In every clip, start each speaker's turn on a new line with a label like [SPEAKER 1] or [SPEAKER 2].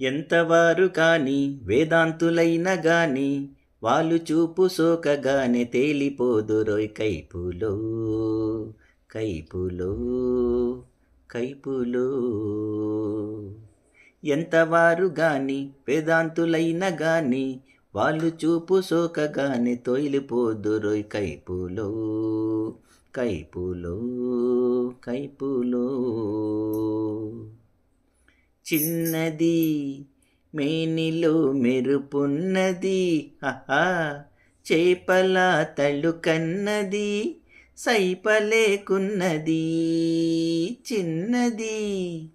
[SPEAKER 1] ఎంతవారు కాని వేదాంతులైన గాని వాళ్ళు చూపు సోకగానే తేలిపోదురోయ్ కైపులో. కైపులో. కైపులో. ఎంతవారు గాని వేదాంతులైన గాని వాళ్ళు చూపు సోకగానే తోయిలిపోదురోయ్ కైపులో. కైపులో. కైపులో. చిన్నది మేనిలో మెరుపున్నది హహా చేపల తళుకన్నది సైపలేకున్నది చిన్నది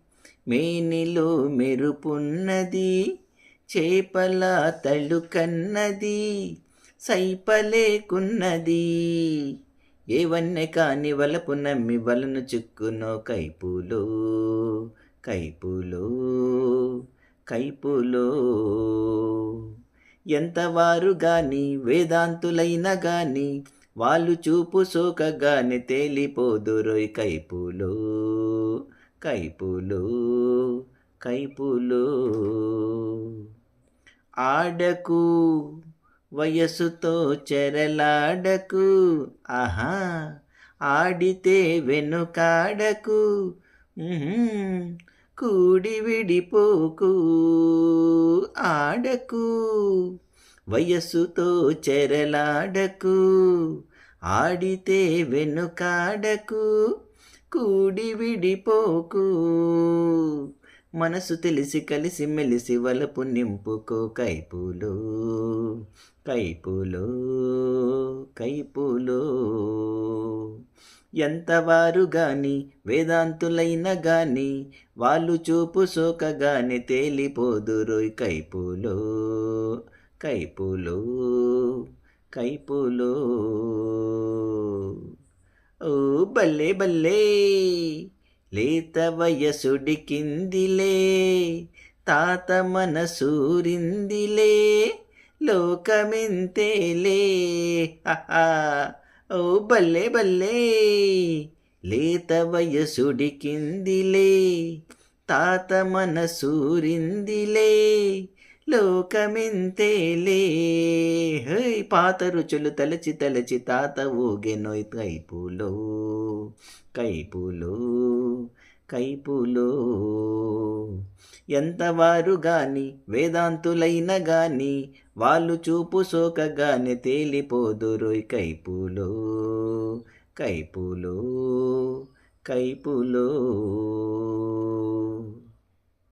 [SPEAKER 1] మేనిలో మెరుపున్నది చేపల తళుకన్నది సైపలేకున్నది. ఏవన్నె కాని వలపు నమ్మి వలను చిక్కునో కైపులో కైపులో కైపులో. ఎంతవారు గాని వేదాంతులైన గాని వాళ్ళు చూపు సోకగానే తేలిపోదురోయ్ కైపులో. కైపులో కైపులో. ఆడకు వయసుతో చెరలాడకు ఆహా ఆడితే వెనుకాడకు. కూడి విడిపోకు ఆడకు. వయస్సుతో చెరలాడకు ఆడితే వెనుకాడకు. కూడి విడిపోకు. మనసు తెలిసి కలిసి మెలిసి వలపు నింపుకో కైపులో కైపులో కైపులో. ఎంతవారు గాని వేదాంతులైన గాని వాళ్ళు చూపు సోకగానే తేలిపోదురోయ్ కైపులో కైపులో కైపులో. ఓ బల్లే బల్లే. లేత వయసుడికిందిలే తాత మనసూరిందిలే లోకమెంతేలే. హహా. ఓ బల్లే బల్లే. లేత వయసుడికిందిలే తాత మనసూరిందిలే లోకమెంతేలే. హై పాత రుచులు తలచి తలచి తాత ఊగెనోయ్ కైపులో కైపులో. కైపులో. ఎంతవారు గాని వేదాంతులైన గాని వాళ్ళు చూపు సోకగానే తేలిపోదురోయ్ కైపులో. కైపులో. కైపులో.